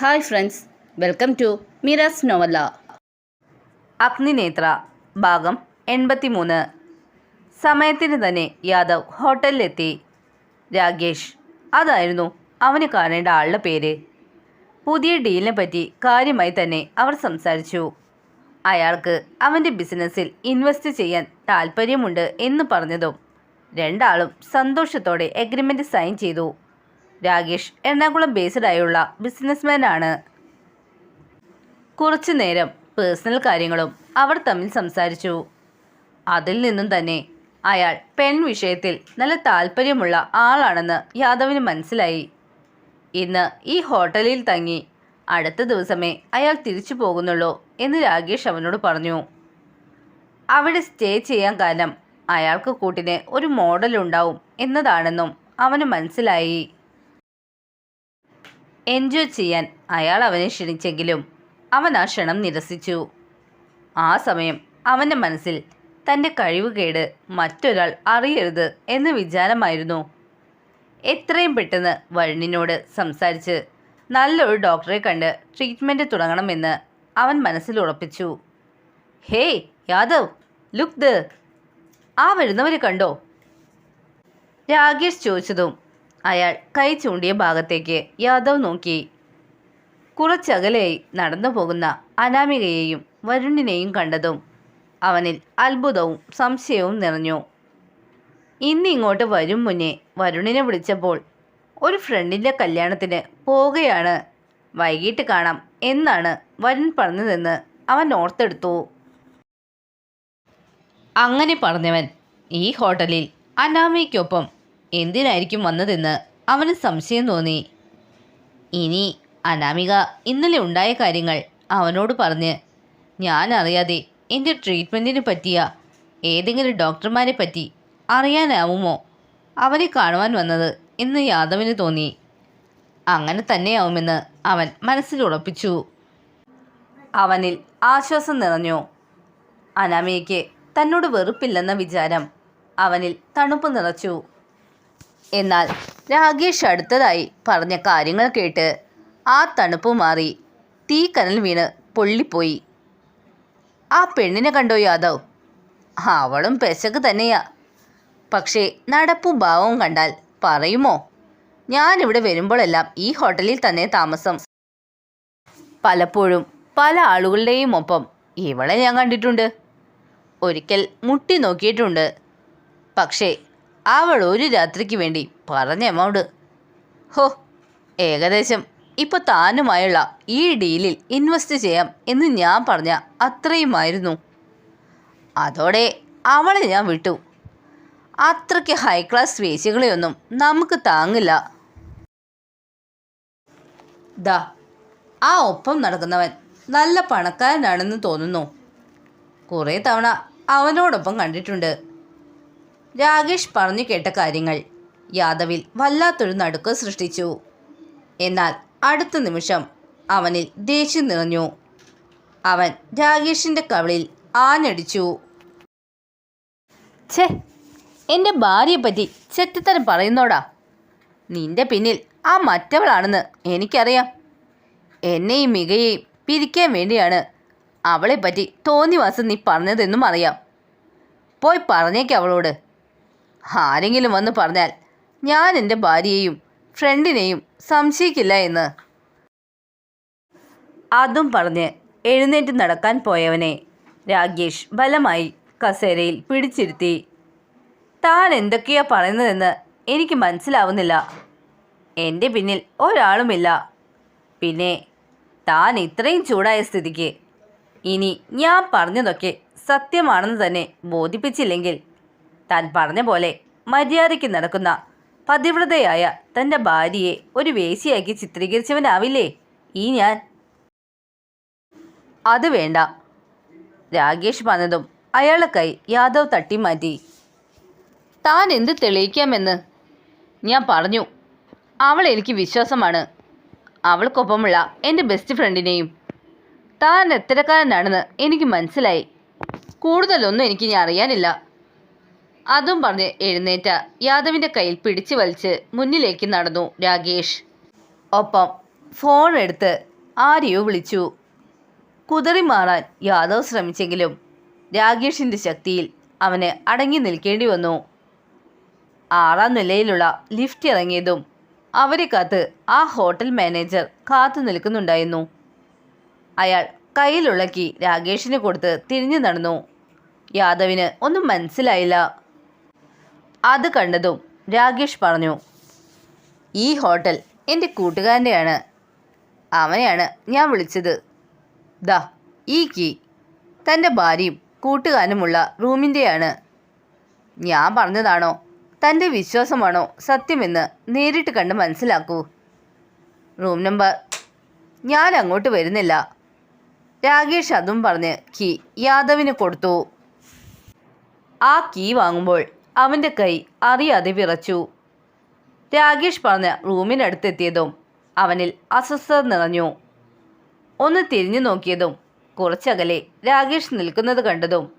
Hi friends welcome to മിറാസ് novella Agninetra ഭാഗം എൺപത്തിമൂന്ന്. സമയത്തിന് തന്നെ യാദവ് ഹോട്ടലിലെത്തി. രാകേഷ് അതായിരുന്നു അവന് കാണേണ്ട ആളുടെ പേര്. പുതിയ ഡീലിനെ പറ്റി കാര്യമായി തന്നെ അവർ സംസാരിച്ചു. അയാൾക്ക് അവന്റെ ബിസിനസ്സിൽ ഇൻവെസ്റ്റ് ചെയ്യാൻ താല്പര്യമുണ്ട് എന്ന് പറഞ്ഞതും രണ്ടാളും സന്തോഷത്തോടെ എഗ്രിമെന്റ് സൈൻ ചെയ്തു. രാകേഷ് എറണാകുളം ബേസ്ഡായുള്ള ബിസിനസ്മാനാണ് കുറച്ചു നേരം പേഴ്സണൽ കാര്യങ്ങളും അവർ തമ്മിൽ സംസാരിച്ചു. അതിൽ നിന്നും തന്നെ അയാൾ പെൺ വിഷയത്തിൽ നല്ല താല്പര്യമുള്ള ആളാണെന്ന് യാദവിന് മനസ്സിലായി. ഇന്ന് ഈ ഹോട്ടലിൽ തങ്ങി അടുത്ത ദിവസമേ അയാൾ തിരിച്ചു പോകുന്നുള്ളൂ എന്ന് രാകേഷ് അവനോട് പറഞ്ഞു. അവിടെ സ്റ്റേ ചെയ്യാൻ കാരണം അയാൾക്ക് കൂട്ടിന് ഒരു മോഡൽ ഉണ്ടാവും എന്നതാണെന്നും അവന് മനസ്സിലായി. എൻജോയ് ചെയ്യാൻ അയാൾ അവനെ ക്ഷണിച്ചെങ്കിലും അവൻ ആ ക്ഷണം നിരസിച്ചു. ആ സമയം അവന്റെ മനസ്സിൽ തന്റെ കഴിവുകേട് മറ്റൊരാൾ അറിയരുത് എന്ന വിചാരമായിരുന്നു. എത്രയും പെട്ടെന്ന് വരുണിനോട് സംസാരിച്ച് നല്ലൊരു ഡോക്ടറെ കണ്ട് ട്രീറ്റ്മെന്റ് തുടങ്ങണമെന്ന് അവൻ മനസ്സിൽ ഉറപ്പിച്ചു. ഹേയ് യാദവ് ലുക്ക് ദ ആ വരുന്നവരെ കണ്ടോ? രാകേഷ് ചോദിച്ചതും അയാൾ കൈ ചൂണ്ടിയ ഭാഗത്തേക്ക് യാദവ് നോക്കി. കുറച്ചകലെയായി നടന്നു പോകുന്ന അനാമികയെയും വരുണിനെയും കണ്ടതും അവനിൽ അത്ഭുതവും സംശയവും നിറഞ്ഞു. ഇന്നിങ്ങോട്ട് വരും മുന്നേ വരുണിനെ വിളിച്ചപ്പോൾ ഒരു ഫ്രണ്ടിന്റെ കല്യാണത്തിന് പോവുകയാണ്. വൈകിട്ട് കാണാം എന്നാണ് വരുൺ പറഞ്ഞതെന്ന് അവൻ ഓർത്തെടുത്തു. അങ്ങനെ പറഞ്ഞവൻ ഈ ഹോട്ടലിൽ അനാമയ്ക്കൊപ്പം എന്തിനായിരിക്കും വന്നതെന്ന് അവന് സംശയം തോന്നി. ഇനി അനാമിക ഇന്നലെ ഉണ്ടായ കാര്യങ്ങൾ അവനോട് പറഞ്ഞ് ഞാൻ അറിയാതെ എന്റെ ട്രീറ്റ്മെന്റിന് പറ്റിയ ഏതെങ്കിലും ഡോക്ടർമാരെ പറ്റി അറിയാനാവുമോ? അവനെ കാണുവാൻ വന്നത് എന്ന് യാദവിന് തോന്നി. അങ്ങനെ തന്നെയാവുമെന്ന് അവൻ മനസ്സിൽ ഉറപ്പിച്ചു. അവനിൽ ആശ്വാസം നിറഞ്ഞു. അനാമിയയ്ക്ക് തന്നോട് വെറുപ്പില്ലെന്ന വിചാരം അവനിൽ തണുപ്പ് നിറച്ചു. എന്നാൽ രാകേഷ് അടുത്തതായി പറഞ്ഞ കാര്യങ്ങൾ കേട്ട് ആ തണുപ്പ് മാറി തീക്കനൽ വീണ് പൊള്ളിപ്പോയി. ആ പെണ്ണിനെ കണ്ടോ യാദവ്? അവളും പെശക് തന്നെയാ. പക്ഷേ നടപ്പും ഭാവവും കണ്ടാൽ പറയുമോ? ഞാനിവിടെ വരുമ്പോഴെല്ലാം ഈ ഹോട്ടലിൽ തന്നെ താമസം. പലപ്പോഴും പല ആളുകളുടെയും ഒപ്പം ഇവളെ ഞാൻ കണ്ടിട്ടുണ്ട്. ഒരിക്കൽ മുട്ടി നോക്കിയിട്ടുണ്ട്. പക്ഷേ അവൾ ഒരു രാത്രിക്ക് വേണ്ടി പറഞ്ഞ എമൗണ്ട് ഹോ ഏകദേശം. ഇപ്പോൾ താനുമായുള്ള ഈ ഡീലിൽ ഇൻവെസ്റ്റ് ചെയ്യാം എന്ന് ഞാൻ പറഞ്ഞ അത്രയുമായിരുന്നു. അതോടെ അവളെ ഞാൻ വിട്ടു. അത്രയ്ക്ക് ഹൈ ക്ലാസ് വേശികളെയൊന്നും നമുക്ക് താങ്ങില്ല. ദാ ആ ഒപ്പം നടക്കുന്നവൻ നല്ല പണക്കാരനാണെന്ന് തോന്നുന്നു. കുറേ തവണ അവനോടൊപ്പം കണ്ടിട്ടുണ്ട്. രാകേഷ് പറഞ്ഞു കേട്ട കാര്യങ്ങൾ യാദവിൽ വല്ലാത്തൊരു നടുക്ക് സൃഷ്ടിച്ചു. എന്നാൽ അടുത്ത നിമിഷം അവനിൽ ദേഷ്യം നിറഞ്ഞു. അവൻ രാകേഷിന്റെ കവിളിൽ ആഞ്ഞടിച്ചു. ഛേ എന്റെ ഭാര്യയെപ്പറ്റി ചെറ്റത്തരം പറയുന്നോടാ. നിന്റെ പിന്നിൽ ആ മറ്റവളാണെന്ന് എനിക്കറിയാം. എന്നെയും മികയെയും പിരിക്കാൻ വേണ്ടിയാണ് അവളെപ്പറ്റി തോന്നിവാസം നീ പറഞ്ഞതെന്നും അറിയാം. പോയി പറഞ്ഞേക്ക് അവളോട്. ആരെങ്കിലും വന്ന് പറഞ്ഞാൽ ഞാൻ എന്റെ ഭാര്യയെയും ഫ്രണ്ടിനെയും സംശയിക്കില്ല എന്ന്. അതും പറഞ്ഞ് എഴുന്നേറ്റ് നടക്കാൻ പോയവനെ രാഗേഷ് ബലമായി കസേരയിൽ പിടിച്ചിരുത്തി. താൻ എന്തൊക്കെയാ പറയുന്നതെന്ന് എനിക്ക് മനസ്സിലാവുന്നില്ല. എന്റെ പിന്നിൽ ഒരാളുമില്ല. പിന്നെ താൻ ഇത്രയും ചൂടായ സ്ഥിതിക്ക് ഇനി ഞാൻ പറഞ്ഞതൊക്കെ സത്യമാണെന്ന് തന്നെ ബോധിപ്പിച്ചില്ലെങ്കിൽ താൻ പറഞ്ഞ പോലെ മര്യാദയ്ക്ക് നടക്കുന്ന പതിവ്രതയായ തന്റെ ഭാര്യയെ ഒരു വേശിയാക്കി ചിത്രീകരിച്ചവനാവില്ലേ? ഈ ഞാൻ. അത് വേണ്ട. രാകേഷ് പറഞ്ഞതും അയാളെ കൈ യാദവ് തട്ടിമാറ്റി താൻ എന്ത് തെളിയിക്കാമെന്ന്? ഞാൻ പറഞ്ഞു. അവൾ എനിക്ക് വിശ്വാസമാണ്. അവൾക്കൊപ്പമുള്ള എന്റെ ബെസ്റ്റ് ഫ്രണ്ടിനെയും താൻ എത്തരക്കാരനാണെന്ന് എനിക്ക് മനസ്സിലായി. കൂടുതലൊന്നും എനിക്ക് ഞാൻ അറിയാനില്ല. അതും പറഞ്ഞ് എഴുന്നേറ്റ യാദവിന്റെ കയ്യിൽ പിടിച്ചു വലിച്ച് മുന്നിലേക്ക് നടന്നു രാകേഷ്. ഒപ്പം ഫോൺ എടുത്ത് ആരെയോ വിളിച്ചു. കുതറി മാറാൻ യാദവ് ശ്രമിച്ചെങ്കിലും രാഗേഷിന്റെ ശക്തിയിൽ അവന് അടങ്ങി നിൽക്കേണ്ടി വന്നു. ആറാം നിലയിലുള്ള ലിഫ്റ്റ് ഇറങ്ങിയതും അവരെ കാത്ത് ആ ഹോട്ടൽ മാനേജർ കാത്തു നിൽക്കുന്നുണ്ടായിരുന്നു. അയാൾ കയ്യിലുള്ള കീ രാകേഷിന് കൊടുത്ത് തിരിഞ്ഞു നടന്നു. യാദവിന് ഒന്നും മനസ്സിലായില്ല. അത് കണ്ടതും രാകേഷ് പറഞ്ഞു ഈ ഹോട്ടൽ എന്റെ കൂട്ടുകാരന്റെയാണ് അവനെയാണ് ഞാൻ വിളിച്ചത്. ദാ ഈ കീ. തന്റെ ഭാര്യയും കൂട്ടുകാരനുമുള്ള റൂമിന്റെയാണ് ഞാൻ പറഞ്ഞതാണോ? തന്റെ വിശ്വാസമാണോ സത്യമെന്ന് നേരിട്ട് കണ്ട് മനസ്സിലാക്കൂ. റൂം നമ്പർ ഞാൻ അങ്ങോട്ട് വരുന്നില്ല. രാകേഷ് അതും പറഞ്ഞ് കീ യാദവിന് കൊടുത്തു. ആ കീ വാങ്ങുമ്പോൾ അവന്റെ കൈ അറിയാതെ വിറച്ചു. രാകേഷ് പറഞ്ഞ് റൂമിനടുത്തെത്തിയതും അവനിൽ അസ്വസ്ഥത നിറഞ്ഞു. ഒന്ന് തിരിഞ്ഞു നോക്കിയതും കുറച്ചകലെ രാകേഷ് നിൽക്കുന്നത് കണ്ടതും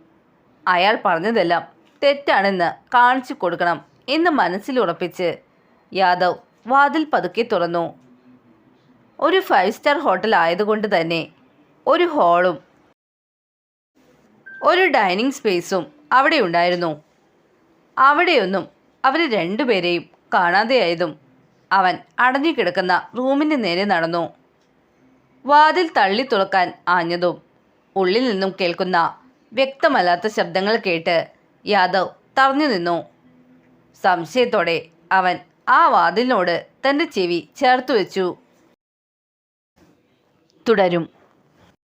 അയാൾ പറഞ്ഞതെല്ലാം തെറ്റാണെന്ന് കാണിച്ചു കൊടുക്കണം എന്ന് മനസ്സിലുറപ്പിച്ച് യാദവ് വാതിൽ പതുക്കെ തുറന്നു. ഒരു ഫൈവ് സ്റ്റാർ ഹോട്ടൽ ആയതുകൊണ്ട് തന്നെ ഒരു ഹാളും ഒരു ഡൈനിങ് സ്പേസും അവിടെ ഉണ്ടായിരുന്നു. അവിടെയൊന്നും അവർ രണ്ടുപേരെയും കാണാതെയായതും അവൻ അടഞ്ഞുകിടക്കുന്ന റൂമിന്റെ നേരെ നടന്നു. വാതിൽ തള്ളി തുറക്കാൻ ആഞ്ഞതും ഉള്ളിൽ നിന്നും കേൾക്കുന്ന വ്യക്തമല്ലാത്ത ശബ്ദങ്ങൾ കേട്ട് യാദവ് തറഞ്ഞു നിന്നു. സംശയത്തോടെ അവൻ ആ വാതിലിനോട് തന്റെ ചെവി ചേർത്തു വെച്ചു. തുടരും.